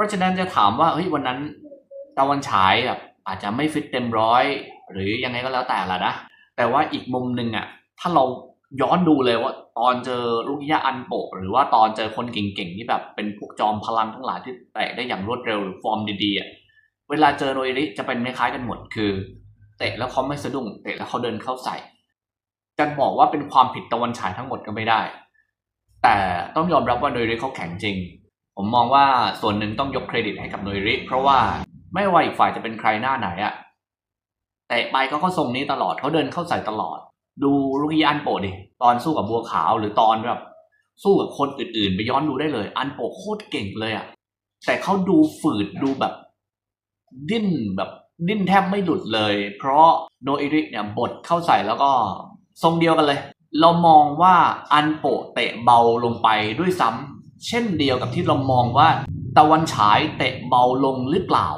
ราะฉะนั้นจะถามว่าเฮ้ยวันนั้นตะวันฉายแบบอาจจะไม่ฟิตเต็มร้อยหรือยังไงก็แล้วแต่ละนะ แต่ว่าอีกมุมหนึ่งอะถ้าเราย้อนดูเลยว่าตอนเจอลูกยะอันโปะหรือว่าตอนเจอคนเก่งๆที่แบบเป็นพวกจอมพลังทั้งหลายที่เตะได้อย่างรวดเร็วหรือฟอร์มดีๆอะเวลาเจอโรยริจะเป็นคล้ายๆกันหมดคือเตะแล้วเขาไม่สะดุ้งเตะแล้วเขาเดินเข้าใส่จะบอกว่าเป็นความผิดตะวันฉายทั้งหมดก็ไม่ได้ แต่ต้องยอมรับว่าโนยริเขาแข็งจริง ผมมองว่าส่วนหนึ่งต้องยกเครดิตให้กับโนยริเพราะว่าไม่ว่าอีกฝ่ายจะเป็นใครหน้าไหนอะแต่ไปเขาก็ทรงนี้ตลอดเขาเดินเข้าใส่ตลอด ดูลูกยีอันโปดิ ตอนสู้กับบัวขาวหรือตอนแบบสู้กับคนอื่นๆ ไปย้อนดูได้เลย อันโปโคตรเก่งเลยอะแต่เขาดูฝืดดูแบบ ดิ้นแบบดิ้นแทบไม่หลุดเลย เพราะโนอิริเนี่ยบดเข้าใส่แล้วก็ทรงเดียวกันเลย เรามองว่าอันโปเตะเบาลงไปด้วยซ้ำ เช่นเดียวกับที่เรามองว่าตะวันฉายเตะเบาลงหรือเปล่า